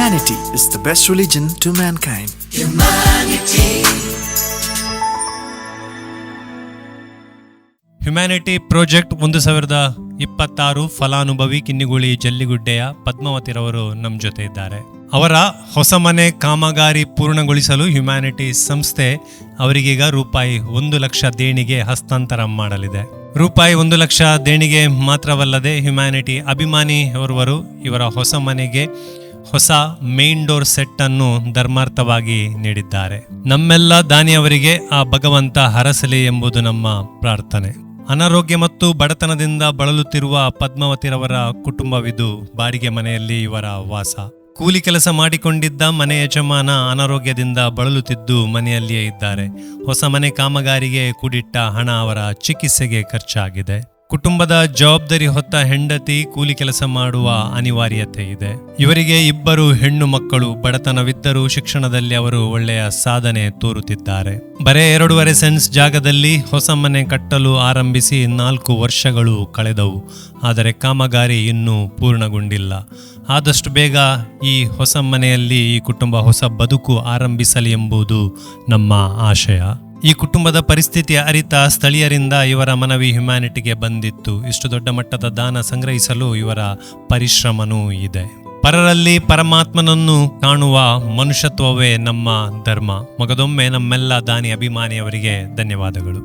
Humanity is the best religion to mankind. Humanity project ಒಂದು ಸಾವಿರದ ಇಪ್ಪತ್ತಾರು ಫಲಾನುಭವಿ ಕಿನ್ನಿಗುಳಿ ಜಲ್ಲಿಗುಡ್ಡೆಯ ಪದ್ಮಾವತಿರವರು ನಮ್ಮ ಜೊತೆ ಇದ್ದಾರೆ. ಅವರ ಹೊಸ ಮನೆ ಕಾಮಗಾರಿ ಪೂರ್ಣಗೊಳಿಸಲು ಹ್ಯುಮ್ಯಾನಿಟಿ ಸಂಸ್ಥೆ ಅವರಿಗೀಗ ರೂಪಾಯಿ ಒಂದು ಲಕ್ಷ ದೇಣಿಗೆ ಹಸ್ತಾಂತರ ಮಾಡಲಿದೆ. ರೂಪಾಯಿ ಒಂದು ಲಕ್ಷ ದೇಣಿಗೆ ಮಾತ್ರವಲ್ಲದೆ ಹ್ಯುಮ್ಯಾನಿಟಿ ಅಭಿಮಾನಿ ಅವರವರು ಇವರ ಹೊಸ ಮನೆಗೆ ಹೊಸ ಮೇನ್ ಡೋರ್ ಸೆಟ್ ಅನ್ನು ಧರ್ಮಾರ್ಥವಾಗಿ ನೀಡಿದ್ದಾರೆ. ನಮ್ಮೆಲ್ಲ ದಾನಿಯವರಿಗೆ ಆ ಭಗವಂತ ಹರಸಲಿ ಎಂಬುದು ನಮ್ಮ ಪ್ರಾರ್ಥನೆ. ಅನಾರೋಗ್ಯ ಮತ್ತು ಬಡತನದಿಂದ ಬಳಲುತ್ತಿರುವ ಪದ್ಮಾವತಿರವರ ಕುಟುಂಬವಿದು ಬಾಡಿಗೆ ಮನೆಯಲ್ಲಿ ಇವರ ವಾಸ. ಕೂಲಿ ಕೆಲಸ ಮಾಡಿಕೊಂಡಿದ್ದ ಮನೆ ಯಜಮಾನ ಅನಾರೋಗ್ಯದಿಂದ ಬಳಲುತ್ತಿದ್ದು ಮನೆಯಲ್ಲಿಯೇ ಇದ್ದಾರೆ. ಹೊಸ ಮನೆ ಕಾಮಗಾರಿಗೆ ಕೂಡಿಟ್ಟ ಹಣ ಅವರ ಚಿಕಿತ್ಸೆಗೆ ಖರ್ಚಾಗಿದೆ. ಕುಟುಂಬದ ಜವಾಬ್ದಾರಿ ಹೊತ್ತ ಹೆಂಡತಿ ಕೂಲಿ ಕೆಲಸ ಮಾಡುವ ಅನಿವಾರ್ಯತೆ ಇದೆ. ಇವರಿಗೆ ಇಬ್ಬರು ಹೆಣ್ಣು ಮಕ್ಕಳು, ಬಡತನವಿದ್ದರೂ ಶಿಕ್ಷಣದಲ್ಲಿ ಅವರು ಒಳ್ಳೆಯ ಸಾಧನೆ ತೋರುತ್ತಿದ್ದಾರೆ. ಬರೇ ಎರಡೂವರೆ ಸೆನ್ಸ್ ಜಾಗದಲ್ಲಿ ಹೊಸ ಮನೆ ಕಟ್ಟಲು ಆರಂಭಿಸಿ ನಾಲ್ಕು ವರ್ಷಗಳು ಕಳೆದವು. ಆದರೆ ಕಾಮಗಾರಿ ಇನ್ನೂ ಪೂರ್ಣಗೊಂಡಿಲ್ಲ. ಆದಷ್ಟು ಬೇಗ ಈ ಹೊಸ ಮನೆಯಲ್ಲಿ ಈ ಕುಟುಂಬ ಹೊಸ ಬದುಕು ಆರಂಭಿಸಲಿ ಎಂಬುದು ನಮ್ಮ ಆಶಯ. ಈ ಕುಟುಂಬದ ಪರಿಸ್ಥಿತಿ ಅರಿತ ಸ್ಥಳೀಯರಿಂದ ಇವರ ಮನವಿ ಹ್ಯುಮ್ಯಾನಿಟಿಗೆ ಬಂದಿತ್ತು. ಇಷ್ಟು ದೊಡ್ಡ ಮಟ್ಟದ ದಾನ ಸಂಗ್ರಹಿಸಲು ಇವರ ಪರಿಶ್ರಮನೂ ಇದೆ. ಪರರಲ್ಲಿ ಪರಮಾತ್ಮನನ್ನು ಕಾಣುವ ಮನುಷ್ಯತ್ವವೇ ನಮ್ಮ ಧರ್ಮ. ಮಗದೊಮ್ಮೆ ನಮ್ಮೆಲ್ಲ ದಾನಿ ಅಭಿಮಾನಿಯವರಿಗೆ ಧನ್ಯವಾದಗಳು.